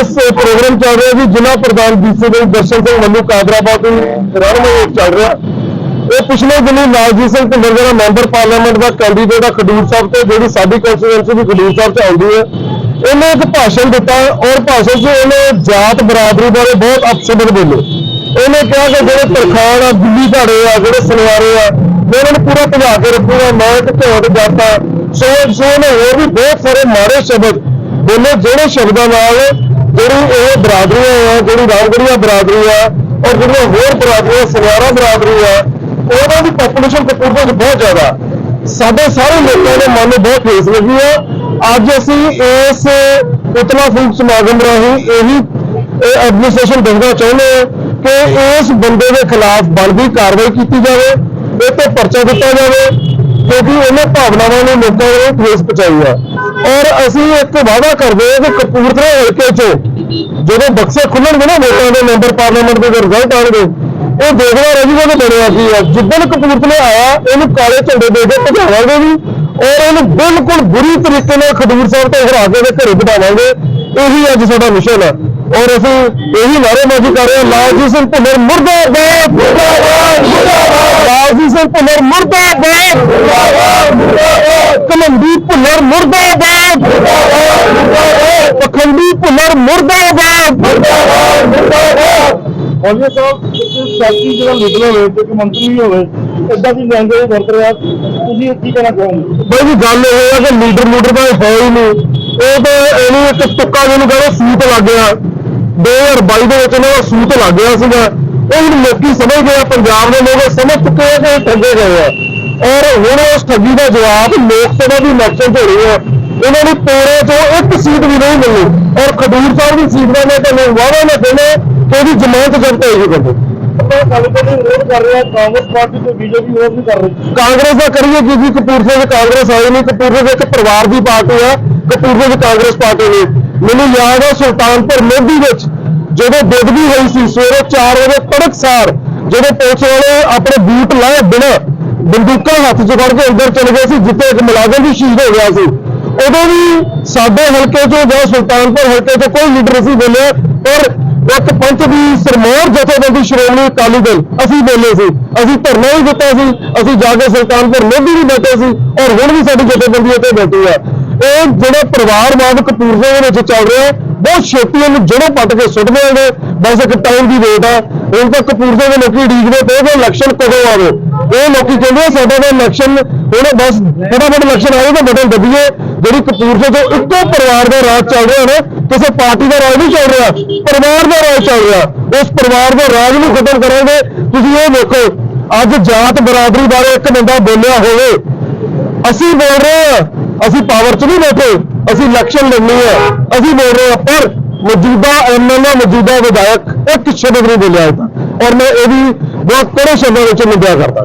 ਇਸ ਪ੍ਰੋਗਰਾਮ ਚੱਲ ਰਿਹਾ ਜੀ, ਜ਼ਿਲ੍ਹਾ ਪ੍ਰਧਾਨ ਬੀਸੀ ਦੇ ਦਰਸ਼ਨ ਸਿੰਘ ਮੰਨੂ ਕਾਦਰਾਬਾਦ ਰਹਿਨਮਾਈ ਚੱਲ ਰਿਹਾ। ਇਹ ਪਿਛਲੇ ਦਿਨੀ ਲਾਲਜੀਤ ਸਿੰਘ ਭੁੱਲਰ ਜਿਹੜਾ ਮੈਂਬਰ ਪਾਰਲੀਮੈਂਟ ਦਾ ਕੈਂਡੀਡੇਟ ਆ ਖਡੂਰ ਸਾਹਿਬ ਤੋਂ, ਜਿਹੜੀ ਸਾਡੀ ਕੰਸਟੀਟੂਐਂਸੀ ਵੀ ਖਡੂਰ ਸਾਹਿਬ ਚ ਆਉਂਦੀ ਹੈ ਇਹਨੇ ਇੱਕ ਭਾਸ਼ਣ ਦਿੱਤਾ ਔਰ ਭਾਸ਼ਣ 'ਚ ਇਹਨੇ ਜਾਤ ਬਰਾਦਰੀ ਬਾਰੇ ਬਹੁਤ ਅਪਸ਼ਬਦ ਬੋਲੇ। ਇਹਨੇ ਕਿਹਾ ਕਿ ਜਿਹੜੇ ਤਰਖਾਣ ਆ ਦਿੱਲੀ ਧਾੜੇ ਆ, ਜਿਹੜੇ ਸਨਵਾਰੇ ਆ, ਮੈਂ ਉਹਨਾਂ ਨੂੰ ਪੂਰਾ ਭਜਾ ਕੇ ਰੱਖੂਗਾ, ਮੈਂ ਇੱਕ ਝੋਟ ਜਾਤਾ ਸੋ ਸੋ ਨੇ ਹੋਰ ਵੀ ਬਹੁਤ ਸਾਰੇ ਮਾਰੇ ਸ਼ਬਦ ਬੋਲੇ, ਜਿਹੜੇ ਸ਼ਬਦਾਂ ਨਾਲ ਜਿਹੜੀ ਇਹ ਬਰਾਦਰੀਆਂ ਆ ਜਿਹੜੀ ਰਾਮਗੜੀਆ ਬਰਾਦਰੀ ਆ ਔਰ ਜਿਹੜੀਆਂ ਹੋਰ ਬਰਾਦਰੀਆਂ ਸਨਵਾਰਾ ਬਰਾਦਰੀ ਆ ਉਹਨਾਂ ਦੀ ਪੋਪੂਲੇਸ਼ਨ ਕਪੂਰਥਲੇ 'ਚ ਬਹੁਤ ਜ਼ਿਆਦਾ ਸਾਡੇ ਸਾਰੇ ਲੋਕਾਂ ਦੇ ਮਨ ਨੂੰ ਬਹੁਤ ਠੇਸ ਲੱਗੀ ਹੈ। ਅੱਜ ਅਸੀਂ ਇਸ ਪੁਤਲਾ ਫੂਕ ਸਮਾਗਮ ਰਾਹੀਂ ਇਹੀ ਐਡਮਿਨਿਸਟ੍ਰੇਸ਼ਨ ਦੱਸਣਾ ਚਾਹੁੰਦੇ ਹਾਂ ਕਿ ਇਸ ਬੰਦੇ ਦੇ ਖਿਲਾਫ ਬਣਦੀ ਕਾਰਵਾਈ ਕੀਤੀ ਜਾਵੇ, ਇਹ ਤੇ ਪਰਚਾ ਦਿੱਤਾ ਜਾਵੇ, ਕਿਉਂਕਿ ਉਹਨੇ ਭਾਵਨਾਵਾਂ ਨੂੰ ਲੋਕਾਂ ਨੂੰ ਠੇਸ ਪਹੁੰਚਾਈ ਹੈ। ਔਰ ਅਸੀਂ ਇੱਕ ਵਾਅਦਾ ਕਰਦੇ ਹਾਂ ਕਿ ਕਪੂਰਥਲਾ ਹਲਕੇ ਚ ਜਦੋਂ ਬਕਸੇ ਖੁੱਲਣਗੇ ਨਾ ਵੋਟਾਂ ਦੇ, ਮੈਂਬਰ ਪਾਰਲੀਮੈਂਟ ਦੇ ਰਿਜ਼ਲਟ ਆਉਣਗੇ ਉਹ ਦੇਖਦਾ ਰਹਿ ਜੂਗਾ ਕਿ ਬਣਿਆ ਕੀ ਆ। ਜਿੱਦਣ ਕਪੂਰਥਲੇ ਆਇਆ, ਇਹਨੂੰ ਕਾਲੇ ਝੰਡੇ ਦੇ ਕੇ ਭਜਾਵਾਂਗੇ ਵੀ ਔਰ ਇਹਨੂੰ ਬਿਲਕੁਲ ਬੁਰੀ ਤਰੀਕੇ ਨਾਲ ਖਡੂਰ ਸਾਹਿਬ ਤੋਂ ਹਰਾ ਕੇ ਇਹਦੇ ਘਰੇ ਬਿਠਾਵਾਂਗੇ। ਇਹੀ ਅੱਜ ਸਾਡਾ ਮਿਸ਼ਨ ਹੈ ਔਰ ਅਸੀਂ ਇਹੀ ਨਾਅਰੇਬਾਜ਼ੀ ਕਰ ਰਹੇ ਹਾਂ। ਲਾਲਜੀਤ ਸਿੰਘ ਭੁੱਲਰ ਮੁਰਦਾਬਾਦ ਮੁਰਦਾਬਾਦ ਮੁਰਦਾਬਾਦ। ਲਾਲਜੀਤ ਸਿੰਘ ਭੁੱਲਰ ਮੁਰਦਾਬਾਦ ਮੁਰਦਾਬਾਦ ਮੁਰਦਾਬਾਦ। ਕਲੰਦੀ ਭੁੱਲਰ ਮੁਰਦਾਬਾਦ। ਮੁਰਦਾਬਾਦ ਪਖੰਡੀ ਭੁੱਲਰ ਮੁਰਦਾਬਾਦ। ਮੁਰਦਾਬਾਦ ਮੁਰਦਾਬਾਦ ਔਲੀਆ ਸਾਹਿਬ ਸਿਆਸੀ ਜਿਹੜਾ ਲੀਡਰ ਹੋਵੇ ਤੇ ਇੱਕ ਮੰਤਰੀ ਵੀ ਹੋਵੇ ਇਦਾਂ ਦੀ ਲੈਂਗੁਏਜ ਵਰਤ ਰਿਹਾ ਤੁਸੀਂ ਕੀ ਕਹਿਣਾ ਚਾਹੋਗੇ? ਬਈ ਜੀ ਗੱਲ ਇਹ ਹੈ ਕਿ ਲੀਡਰ ਲੂਡਰ ਦਾ ਹੈ ਹੀ ਨਹੀਂ। ਉਹ ਤਾਂ ਇਹਨੂੰ ਇੱਕ ਤੁੱਕਾ ਜਿਹਨੂੰ ਕਹਿੰਦੇ ਸੂਤ ਲੱਗ ਗਿਆ। 2022 ਦੇ ਵਿੱਚ ਇਹਨਾਂ ਦਾ ਸੂਤ ਲੱਗ ਗਿਆ ਸੀਗਾ। ਉਹ ਹੁਣ ਲੋਕੀ ਸਮਝ ਗਏ ਆ, ਪੰਜਾਬ ਦੇ ਲੋਕ ਸਮਝ ਚੁੱਕੇ ਆ ਕਿ ਇਹ ਠੱਗੇ ਗਏ ਆ। ਔਰ ਹੁਣ ਉਸ ਠੱਗੀ ਦਾ ਜਵਾਬ ਲੋਕ ਸਭਾ ਦੀ ਇਲੈਕਸ਼ਨ ਹੋ ਰਹੀ ਹੈ। ਇਹਨਾਂ ਨੂੰ ਪੋਰੇ ਤੋਂ ਇੱਕ ਸੀਟ ਵੀ ਨਹੀਂ ਮਿਲੀ। ਔਰ ਖਡੂਰ ਸਾਹਿਬ ਦੀ ਸੀਟ ਦਾ ਮੈਂ ਤੁਹਾਨੂੰ ਵਾਅਦਾ ਨਾ ਦੇਣਾ ਕਿ ਉਹਦੀ ਜ਼ਮਾਨਤ ਜ਼ਬਤ ਕਰ ਰਿਹਾ ਕਾਂਗਰਸ ਪਾਰਟੀ ਤੇ ਬੀਜੇਪੀ ਕਰ ਰਹੀ। ਕਾਂਗਰਸ ਦਾ ਕਰੀਏ ਜੀ? ਕਪੂਰਥਲੇ ਵਿੱਚ ਕਾਂਗਰਸ ਆਈ ਨਹੀਂ। ਕਪੂਰਥਲੇ ਵਿੱਚ ਇੱਕ ਪਰਿਵਾਰ ਦੀ ਪਾਰਟੀ ਆ। ਕਪੂਰਥਲੇ ਵਿੱਚ ਕਾਂਗਰਸ ਪਾਰਟੀ ਨਹੀਂ। ਮੈਨੂੰ ਯਾਦ ਆ ਸੁਲਤਾਨਪੁਰ ਲੋਧੀ ਵਿੱਚ ਜਦੋਂ ਬੇਦਬੀ ਹੋਈ ਸੀ ਸਵੇਰੇ 4 ਵਜੇ ਤੜਕਸਾਰ ਜਦੋਂ ਪੁਲਿਸ ਵਾਲੇ ਆਪਣੇ ਬੂਟ ਲਾਏ ਬਿਨਾਂ ਬੰਦੂਕਾਂ ਹੱਥ 'ਚ ਫੜ ਕੇ ਅੰਦਰ ਚਲੇ ਗਏ ਸੀ ਜਿੱਥੇ ਇੱਕ ਮੁਲਾਜ਼ਮ ਵੀ ਸ਼ਹੀਦ ਹੋ ਗਿਆ ਸੀ। ਉਦੋਂ ਵੀ ਸਾਡੇ ਹਲਕੇ 'ਚੋਂ ਜਾਂ ਸੁਲਤਾਨਪੁਰ ਹਲਕੇ 'ਚੋਂ ਕੋਈ ਲੀਡਰ ਅਸੀਂ ਬੋਲਿਆ, ਪਰ ਇੱਕ ਪੰਚ ਦੀ ਸਰਮੋਰ ਜਥੇਬੰਦੀ ਸ਼੍ਰੋਮਣੀ ਅਕਾਲੀ ਦਲ ਅਸੀਂ ਬੋਲੇ ਸੀ। ਅਸੀਂ ਧਰਨਾ ਵੀ ਦਿੱਤਾ ਸੀ, ਅਸੀਂ ਜਾ ਕੇ ਸੁਲਤਾਨਪੁਰ ਲੋਧੀ ਵੀ ਬੈਠੇ ਸੀ ਔਰ ਹੁਣ ਵੀ ਸਾਡੀ ਜਥੇਬੰਦੀ ਇੱਥੇ ਬੈਠੀ ਹੈ। ਇਹ ਜਿਹੜਾ ਪਰਿਵਾਰਵਾਦ ਕਪੂਰਥਲੇ ਦੇ ਵਿੱਚ ਚੱਲ ਰਿਹਾ ਬਹੁਤ ਛੇਤੀ ਇਹਨੂੰ ਜੜੋਂ ਪੱਟ ਕੇ ਸੁੱਟ ਦੇਣਗੇ ਬਸ ਇੱਕ ਟਾਈਮ ਦੀ ਵੇਟ ਹੈ। ਹੁਣ ਤਾਂ ਕਪੂਰਥਲੇ ਦੇ ਲੋਕੀ ਡੀਕਦੇ ਪਏ ਕਿ ਇਲੈਕਸ਼ਨ ਕਦੋਂ ਆਵੇ। ਇਹ ਲੋਕੀ ਕਹਿੰਦੇ ਆ ਸਾਡਾ ਤਾਂ ਇਲੈਕਸ਼ਨ ਹੁਣ ਬਸ ਫਟਾਫਟ ਇਲੈਕਸ਼ਨ ਆਵੇ ਤਾਂ ਬਟਨ ਦੱਬੀਏ। ਜਿਹੜੀ ਕਪੂਰਥਲੇ ਤੋਂ ਇੱਕੋ ਪਰਿਵਾਰ ਦਾ ਰਾਜ ਚੱਲ ਰਿਹਾ ਨਾ, ਕਿਸੇ ਪਾਰਟੀ ਦਾ ਰਾਜ ਨਹੀਂ ਚੱਲ ਰਿਹਾ, ਪਰਿਵਾਰ ਦਾ ਰਾਜ ਚੱਲ ਰਿਹਾ। ਉਸ ਪਰਿਵਾਰ ਦੇ ਰਾਜ ਨੂੰ ਖਤਮ ਕਰੋਗੇ। ਤੁਸੀਂ ਇਹ ਦੇਖੋ ਅੱਜ ਜਾਤ ਬਰਾਦਰੀ ਬਾਰੇ ਇੱਕ ਬੰਦਾ ਬੋਲਿਆ ਹੋਵੇ। ਅਸੀਂ ਬੋਲ ਰਹੇ ਹਾਂ, ਅਸੀਂ ਪਾਵਰ 'ਚ ਨਹੀਂ ਬੈਠੇ, ਅਸੀਂ ਇਲੈਕਸ਼ਨ ਲੜਨੀ ਹੈ। ਅਸੀਂ ਬੋਲ ਰਹੇ ਹਾਂ, ਪਰ ਮੌਜੂਦਾ ਐਮਐਲਏ ਮੌਜੂਦਾ ਵਿਧਾਇਕ ਇੱਕ ਸ਼ਬਦ ਨਹੀਂ ਬੋਲਿਆ ਹੋਇਆ ਔਰ ਮੈਂ ਇਹਦੀ ਬਹੁਤ ਕੜੇ ਸ਼ਬਦਾਂ ਵਿੱਚ ਨਿੰਦਿਆ ਕਰਦਾ।